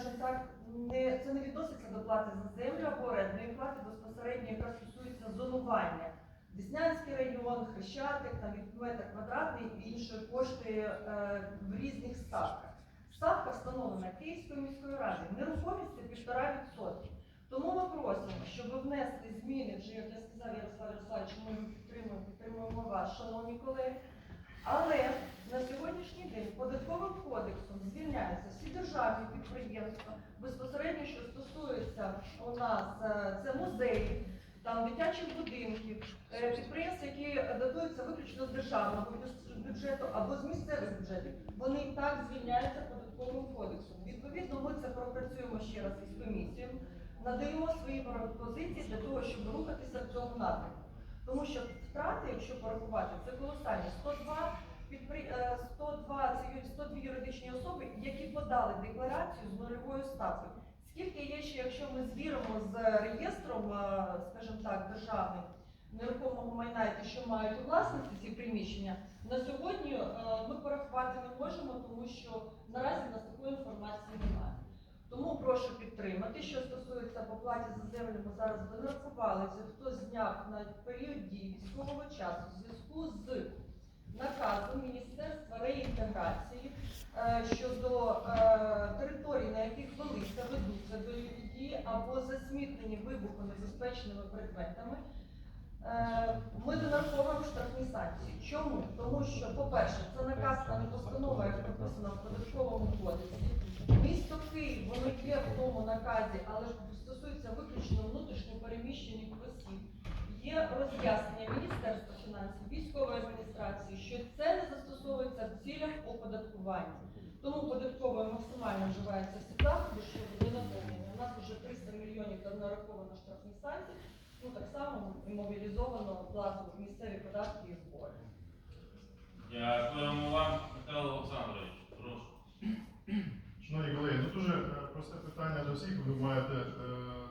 скажімо так, не це не відноситься до плати за землю або орендної плати безпосередньо, яка стосується зонування. Деснянський район, Хрещатик, там метр квадратний і іншої кошти е, в різних ставках. Ставка встановлена Київською міською радою. Нерухомість це півтора відсотки. Тому ми просимо, щоб ви внесли зміни, вже як я сказав Ярослав Ярославович, ми підтримуємо, підтримуємо вас, шановні колеги. Але на сьогоднішній день податковим кодексом звільняються всі державні підприємства, безпосередньо, що стосується у нас е, це музеї, там дитячих будинків, е, підприємства, які датуються виключно з державного бюджету або з місцевих бюджетів. Вони і так звільняються податковим кодексом. Відповідно, ми це пропрацюємо ще раз із комісією, надаємо свої пропозиції для того, щоб рухатися в цьому напрямку. Тому що втрати, якщо порахувати, це колосальні 102 підпри... е, 102, це ю- 102 юридичні особи, які подали декларацію з нульовою ставкою. Скільки є ще, якщо ми звіримо з реєстром, е, скажімо так, державним нерухомого майна, і що мають у власності ці приміщення, на сьогодні е, ми порахувати не можемо, тому що наразі нас такої інформації немає. Тому прошу підтримати. Що стосується по платі за землю, ми зараз ви нарахувалися, хто зняв на період дії військового часу в зв'язку з наказом Міністерства реінтеграції е, щодо е, територій, на яких велися, ведуться бойові дії або засмітнені вибухонебезпечними предметами. Е, Ми донараховуємо штрафні санкції. Чому? Тому що, по-перше, це наказ, постанова, як написано в податковому кодексі. Місто Київ, воно є в тому наказі, але ж стосується виключно внутрішньо переміщених осіб. Є роз'яснення Міністерства фінансів, військової адміністрації, що це не застосовується в цілях оподаткування. Тому податковою максимально вживаються всі заходи щодо ненаповнення. У нас вже 300 мільйонів нараховано штрафних санкцій. Ну так само і мобілізовано плату місцеві податки і збори. Дякуємо вам, Михайло Олександрович. Прошу. Шановні колеги, ну дуже е, просте до всіх. Ви маєте, е,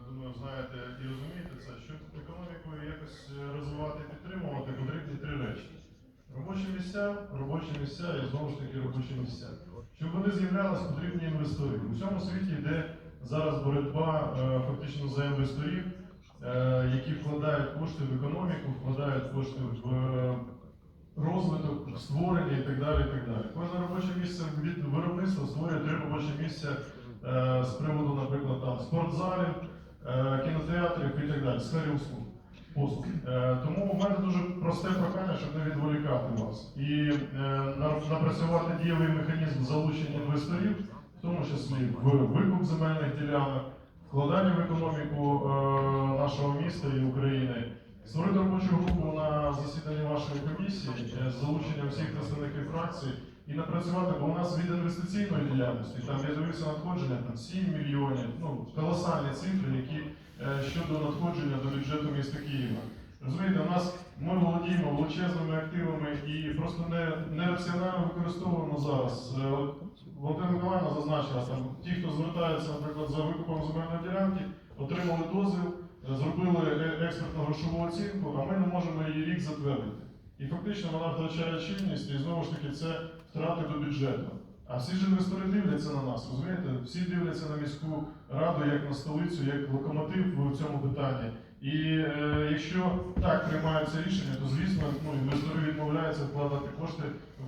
думаю, знаєте і розумієте це, щоб економіку якось е, розвивати і підтримувати, потрібні три речі: робочі місця, робочі місця і знову ж таки робочі місця. Щоб вони з'являлись, потрібні інвестори. У всьому світі йде зараз боротьба е, фактично за інвесторів, які вкладають кошти в економіку, вкладають кошти в. розвиток, створення і так далі. і так далі. Кожне робоче місце від виробництва створює три робочі місця з приводу, наприклад, там спортзалів, е, кінотеатрів і так далі, сфері услуг. Послуг. Е, тому в мене дуже просте прохання, щоб не відволікати вас. І е, напрацювати дієвий механізм залучення інвесторів, в тому числі в викуп земельних ділянок, вкладання в економіку е, нашого міста і України. Створити робочу групу на засіданні вашої комісії е, з залученням всіх представників фракцій і напрацювати, бо у нас від інвестиційної діяльності, там я дивився надходження там 7 мільйонів, ну колосальні цифри, які е, щодо надходження до бюджету міста Києва. Розумієте, у нас ми володіємо величезними активами і просто не, не використовуємо зараз. Е, от Миколаївна зазначила, там ті, хто звертається, наприклад, за викупом земельної ділянки, отримали дозвіл, е, зробили е- експертну грошову оцінку, а ми не можемо її рік затвердити. І фактично вона втрачає чинність, і знову ж таки це втрати до бюджету. А всі ж інвестори дивляться на нас, розумієте? Всі дивляться на міську раду як на столицю, як локомотив в цьому питанні. І е, якщо так приймаються рішення, то звісно ну, інвестори відмовляються вкладати кошти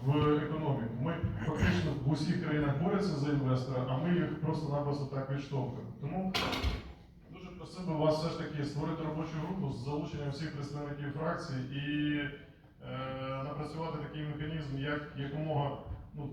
в економіку. Ми фактично в усіх країнах борються за інвестора, а ми їх просто-напросто так відштовхуємо. Тому дуже просив би вас все ж таки створити робочу групу з залученням всіх представників фракцій і напрацювати такий механізм, як якомога ну,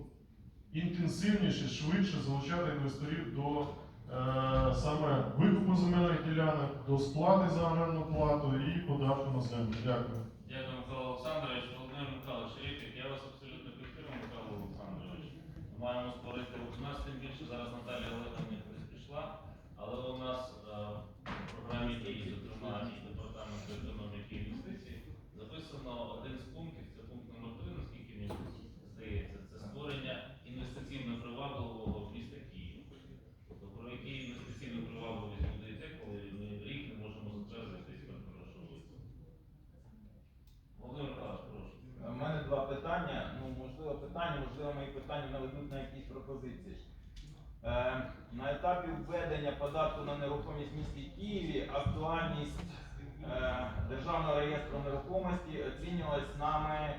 інтенсивніше, швидше залучати інвесторів до е, саме викупу земельних ділянок, до сплати за орендну плату і податку на землю. Дякую. Дякую, Михайло Олександрович. Володимир Михайлович Ріпік, я вас абсолютно підтримую, Михайло Олександрович. Ми маємо створити у нас тим більше зараз Наталія Олегівна кудись пішла, але у нас е, в програмі дій, зокрема і департаменту економіки і інвестицій, записано один з пунктів, це пункт номер 3, наскільки мені здається, це створення інвестиційно привабливого міста Києва. Тобто про які інвестиційно привабливість буде йти, коли ми рік не можемо затвердити експертну грошову оцінку. Володимир Михайлович, прошу. У мене два питання. Ну, можливо, питання, можливо, мої питання наведуть на якісь пропозиції. Е, На етапі введення податку на нерухомість в місті Києві актуальність е, Державного реєстру нерухомості оцінювалась нами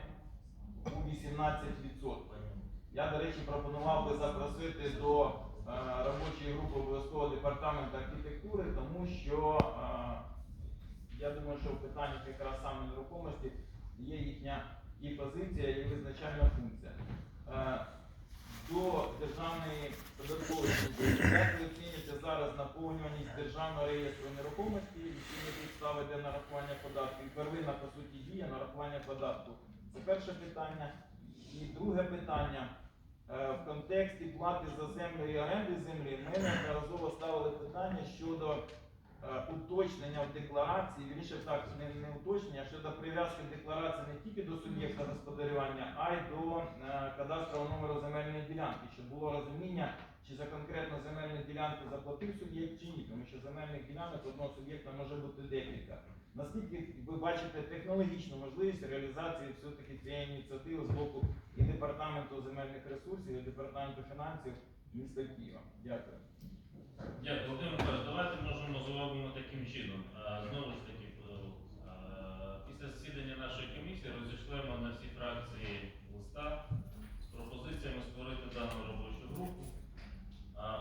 у 18%. Я, до речі, пропонував би запросити до е, робочої групи обов'язково департаменту архітектури, тому що е, я думаю, що в питаннях якраз саме нерухомості є їхня і позиція, і визначальна функція. Е, До державної податкової оцінюєте зараз наповнюваність державного реєстру нерухомості, які не підстави для нарахування податків, первинна по суті дія нарахування податку. Це перше питання. І друге питання. Е, В контексті плати за землю і оренди землі ми неодноразово ставили питання щодо е, уточнення в декларації, вірніше так, не, не уточнення, щодо декларації не тільки до суб'єкта господарювання, а й до е, кадастрового номеру земельної ділянки, щоб було розуміння, чи за конкретну земельну ділянку заплатив суб'єкт чи ні, тому що земельних ділянок одного суб'єкта може бути декілька. Наскільки ви бачите технологічну можливість реалізації все-таки цієї ініціативи з боку і департаменту земельних ресурсів, і департаменту фінансів міста Києва? Дякую. Дякую, Володимир давайте можемо зробимо таким чином. Знову ж таки, комісії розійшлемо на всі фракції листа з пропозиціями створити дану робочу групу.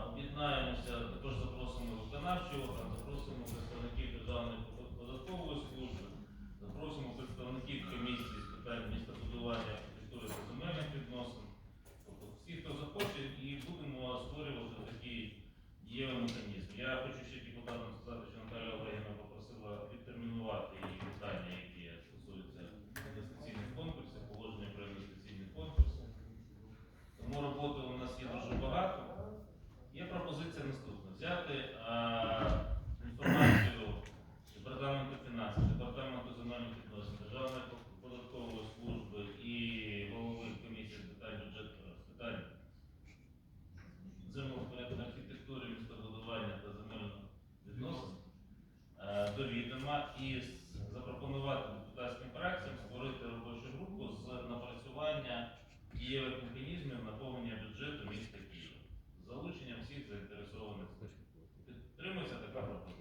Об'єднаємося, також запросимо виконавчого, запросимо представників Державної відома і запропонувати депутатським фракціям створити робочу групу з напрацювання дієвих механізмів наповнення бюджету міста Києва залучення всіх заінтересованих. Підтримується така пропозиція.